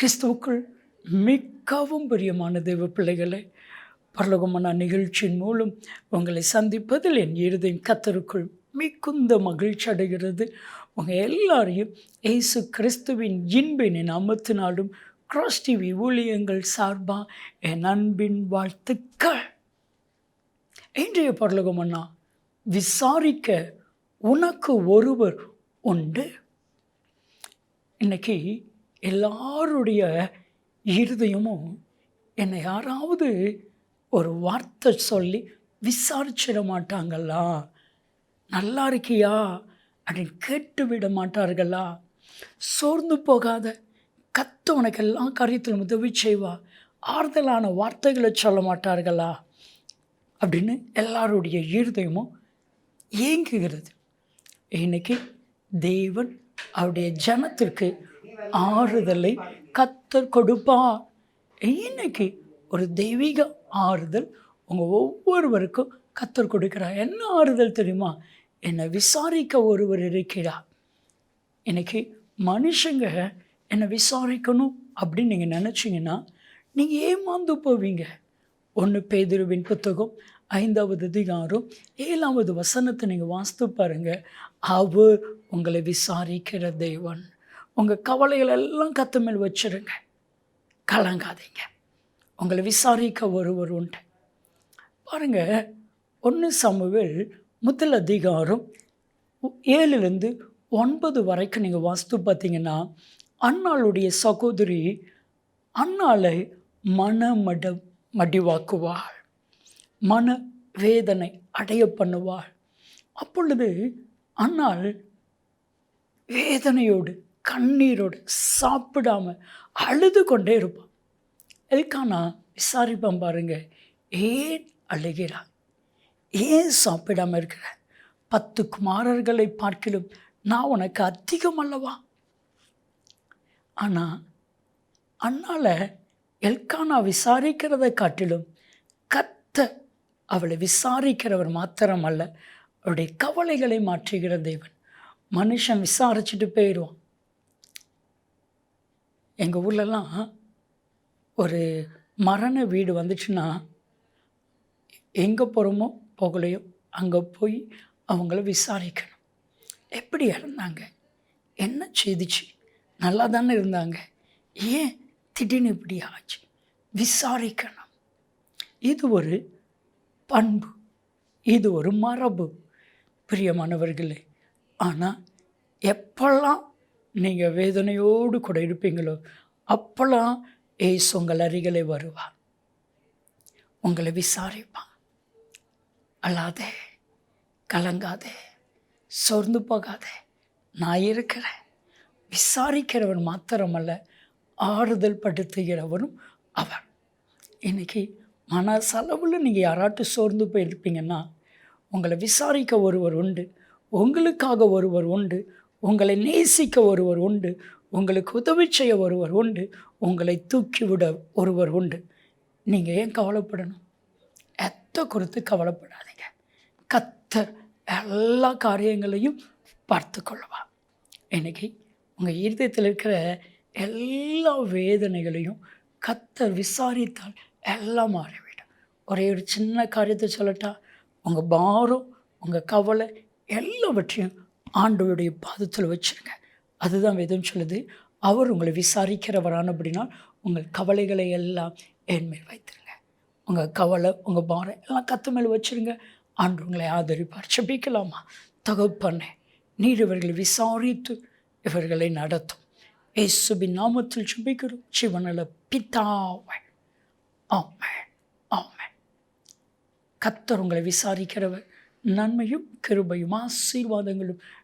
கிறிஸ்துவுக்குள் மிகவும் பிரியமான தெய்வ பிள்ளைகளை பரலோகமான நிகழ்ச்சியின் மூலம் உங்களை சந்திப்பதில் என் இருதயம் கத்தருக்குள் மிகுந்த மகிழ்ச்சி அடைகிறது. உங்கள் எல்லாரையும் ஏசு கிறிஸ்துவின் இன்பின் நாமத்தினாலும் கிராஸ் டிவி ஊழியங்கள் சார்பாக என் அன்பின் வாழ்த்துக்கள். இன்றைய பரலோகமண்ணா விசாரிக்க உனக்கு ஒருவர் உண்டு. இன்னைக்கு எல்லாருடைய இருதயமும் என்னை யாராவது ஒரு வார்த்தை சொல்லி விசாரிச்சிட மாட்டாங்களா? நல்லா இருக்கியா? அப்படின்னு கேட்டு விட மாட்டார்களா? சோர்ந்து போகாத கத்த உனக்கு எல்லா காரியத்திலும் உதவி செய்வா. ஆறுதலான வார்த்தைகளை சொல்ல மாட்டார்களா? அப்படின்னு எல்லாருடைய இருதயமும் ஏங்குகிறது. இன்னைக்கு தேவன் அவருடைய ஜனத்திற்கு ஆறுதலை கத்தர் கொடுப்பா இன்னைக்கு ஒரு தெய்வீக ஆறுதல் உங்கள் ஒவ்வொருவருக்கும் கத்தர் கொடுக்குறா என்ன ஆறுதல் தெரியுமா? என்னை விசாரிக்க ஒருவர் இருக்கிறார். இன்னைக்கு மனுஷங்க என்னை விசாரிக்கணும் அப்படின்னு நீங்கள் நினச்சிங்கன்னா நீங்கள் ஏமாந்து போவீங்க. ஒன்று பேதிருவின் புத்தகம் ஐந்தாவது அதிகாரம் ஏழாவது வசனத்தை நீங்கள் வாசித்து பாருங்க. அவர் உங்களை விசாரிக்கிற தெய்வன் உங்கள் கவலைகள் எல்லாம் கத்து மேல் கலங்காதீங்க. உங்களை விசாரிக்க ஒருவர் உண்டு. பாருங்கள் ஒன்று சமவில் முதல் அதிகாரம் ஏழுலேருந்து ஒன்பது வரைக்கும் நீங்கள் வாஸ்து பார்த்தீங்கன்னா அண்ணாளுடைய சகோதரி அண்ணாளை மனமட மடிவாக்குவாள். மன வேதனை அடைய பண்ணுவாள். அப்பொழுது அண்ணாள் வேதனையோடு கண்ணீரோடு சாப்பிடாம அழுது கொண்டே இருப்பான். எல்கானா விசாரிப்பான் பாருங்க ஏன் அழுகிறாள் ஏன் சாப்பிடாம இருக்கிற? பத்து குமாரர்களை பார்க்கிலும் நான் உனக்கு அதிகம் அல்லவா? ஆனால் அண்ணால எல்கானா விசாரிக்கிறதை காட்டிலும் கத்த அவளை விசாரிக்கிறவர் மாத்திரம் அல்ல அவருடைய கவலைகளை மாற்றுகிற தேவன். மனுஷன் விசாரிச்சுட்டு போயிடுவான். எங்கள் ஊர்லலாம் ஒரு மரண வீடு வந்துச்சுன்னா எங்கே போகிறோமோ போகலையோ அங்கே போய் அவங்கள விசாரிக்கணும். எப்படி இறந்தாங்க? என்ன செய்துச்சு? நல்லா தானே இருந்தாங்க. ஏன் திடீர்னு இப்படி ஆச்சு? விசாரிக்கணும். இது ஒரு பண்பு. இது ஒரு மரபு. பிரியமானவர்களே ஆனால் எப்பெல்லாம் நீங்கள் வேதனையோடு கூட இருப்பீங்களோ அப்போல்லாம் ஏசு உங்கள் அருகிலே வருவார். உங்களை விசாரிப்பான் அல்லாதே கலங்காதே சோர்ந்து போகாதே. நான் இருக்கிறேன். விசாரிக்கிறவன் மாத்திரமல்ல ஆறுதல் படுத்துகிறவரும் அவர் இன்றைக்கி மனசளவில் நீங்கள் யாராட்டும் சோர்ந்து போயிருப்பீங்கன்னா உங்களை விசாரிக்க ஒருவர் உண்டு உங்களுக்காக ஒருவர் உண்டு உங்களை நேசிக்க ஒருவர் உண்டு. உங்களுக்கு உதவி செய்ய ஒருவர் உண்டு. உங்களை தூக்கிவிட ஒருவர் உண்டு. நீங்கள் ஏன் கவலைப்படணும்? எத்த குறித்து கவலைப்படாதீங்க. கத்தர் எல்லா காரியங்களையும் பார்த்து கொள்ளுவா இன்றைக்கி உங்கள் இருதயத்தில் இருக்கிற எல்லா வேதனைகளையும் கத்தர் விசாரித்தால் எல்லாம் மாறிவிடும். ஒரே ஒரு சின்ன காரியத்தை சொல்லட்டா உங்கள் பாரம் உங்கள் கவலை எல்லாவற்றையும் ஆண்டவருடைய பாதத்தில் வச்சுருங்க. அதுதான் வேதம் சொல்லுது. அவர் உங்களை விசாரிக்கிறவரான அப்படின்னா உங்கள் கவலைகளை எல்லாம் என்மேல் வைத்திருங்க. உங்கள் கவலை உங்கள் பாரம் எல்லாம் கத்து மேல் வச்சுருங்க. ஆண்டு உங்களை ஆதரிப்பார். செபிக்கலாமா தகப்பண்ணே நீர் இவர்களை விசாரித்து இவர்களை நடத்தும். ஏசுபின் நாமத்தில் செபிக்கிறோம் சிவனல பிதாவை. ஆமை ஆமை கத்தர் உங்களை விசாரிக்கிறவர். நன்மையும் கிருபையும் ஆசீர்வாதங்களும்